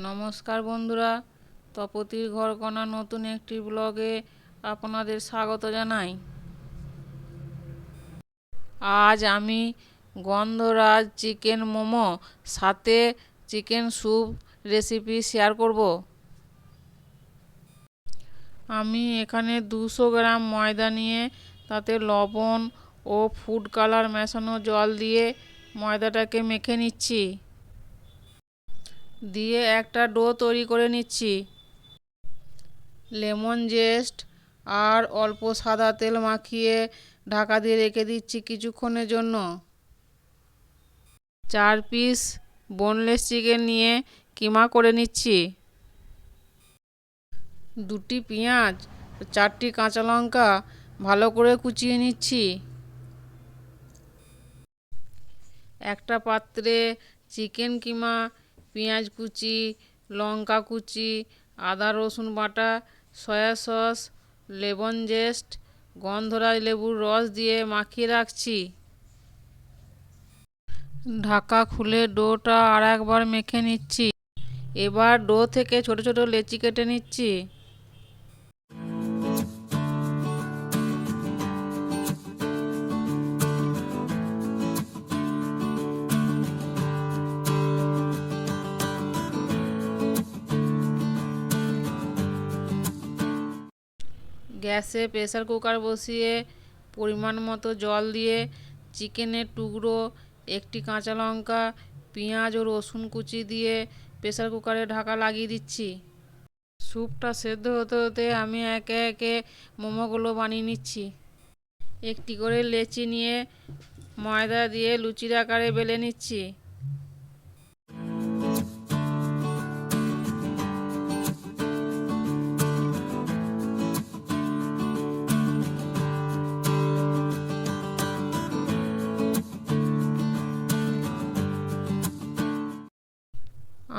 নমস্কার বন্ধুরা, তপতির ঘরকণা নতুন একটি ব্লগে আপনাদের স্বাগত জানাই। আজ আমি গন্ধরাজ চিকেন মোমো সাথে চিকেন স্যুপ রেসিপি শেয়ার করব। আমি এখানে দুশো গ্রাম ময়দা নিয়ে তাতে লবণ ও ফুড কালার মেশানো জল দিয়ে ময়দাটাকে মেখে নিচ্ছি। দিয়ে একটা ডো তৈরি করে নিচ্ছি। লেমন জেস্ট আর অল্প সাদা তেল মাখিয়ে ঢাকা দিয়ে রেখে দিচ্ছি কিছুক্ষণের জন্য। চার পিস বোনলেস চিকেন নিয়ে কিমা করে নিচ্ছি। দুটি পেঁয়াজ, চারটি কাঁচা লঙ্কা ভালো করে কুচিয়ে নিচ্ছি। একটা পাত্রে চিকেন কিমা পেঁয়াজ কুচি, লঙ্কা কুচি, আদা রসুন বাটা, সয়া সস, লেবন জেস্ট, গন্ধরাজ লেবুর রস দিয়ে মাখিয়ে রাখছি। ঢাকা খুলে ডোটা আর একবার মেখে নিচ্ছি। এবার ডো থেকে ছোট ছোট লেচি কেটে নিচ্ছি। গ্যাসে প্রেসার কুকার বসিয়ে পরিমাণ মতো জল দিয়ে চিকেনের টুকরো, একটি কাঁচা লঙ্কা, পেঁয়াজ ও রসুন কুচি দিয়ে প্রেসার কুকারে ঢাকা লাগিয়ে দিচ্ছি। স্যুপটা সেদ্ধ হতে হতে আমি একে একে মোমোগুলো বানিয়ে নিচ্ছি। একটি করে লেচি নিয়ে ময়দা দিয়ে লুচির আকারে বেলে নিচ্ছি।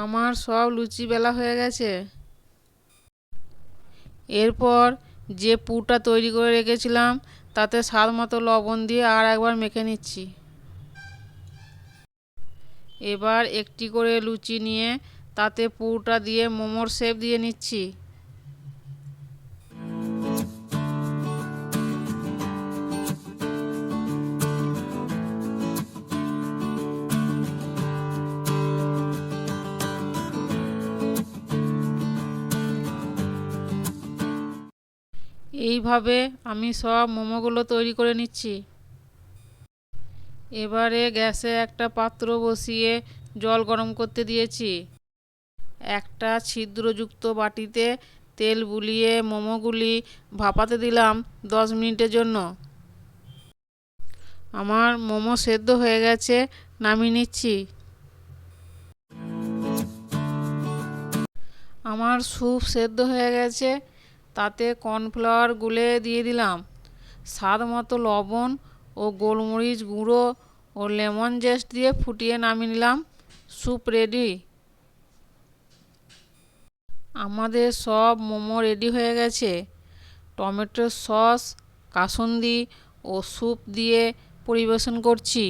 আমার সব লুচি বেলা হয়ে গেছে। এরপর যে পুরটা তৈরি করে রেখেছিলাম, তাতে স্বাদ মতো লবণ দিয়ে আর একবার মেখে নিচ্ছি। এবার একটি করে লুচি নিয়ে তাতে পুরটা দিয়ে মোমোর শেপ দিয়ে নিচ্ছি। এইভাবে আমি সব মোমোগুলো তৈরি করে নিচ্ছি। এবারে গ্যাসে একটা পাত্র বসিয়ে জল গরম করতে দিয়েছি। একটা ছিদ্রযুক্ত বাটিতে তেল বুলিয়ে মোমোগুলি ভাপাতে দিলাম দশ মিনিটের জন্য। আমার মোমো সেদ্ধ হয়ে গেছে, নামিয়ে নিচ্ছি। আমার স্যুপ সেদ্ধ হয়ে গেছে তাতে কর্নফ্লাওয়ার গুলে দিয়ে দিলাম। স্বাদ মতো লবণ ও গোলমরিচ গুঁড়ো ও লেমন জেস্ট দিয়ে ফুটিয়ে নামিয়ে নিলাম। Soup ready. আমাদের সব মোমো রেডি হয়ে গেছে। টমেটো সস, কাসুন্দি ও স্যুপ দিয়ে পরিবেশন করছি।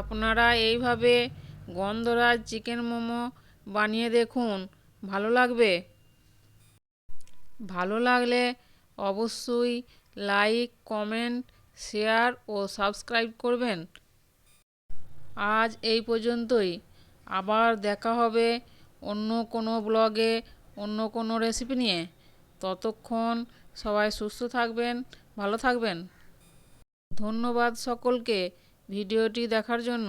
আপনারা এইভাবে গন্ধরাজ চিকেন মোমো বানিয়ে দেখুন। ভালো লাগবে। ভালো লাগলে অবশ্যই লাইক, কমেন্ট, শেয়ার ও সাবস্ক্রাইব করবেন। আজ এই পর্যন্তই। আবার দেখা হবে অন্য কোনো ব্লগে অন্য কোনো রেসিপি নিয়ে। ততক্ষণ সবাই সুস্থ থাকবেন, ভালো থাকবেন। ধন্যবাদ সকলকে ভিডিওটি দেখার জন্য।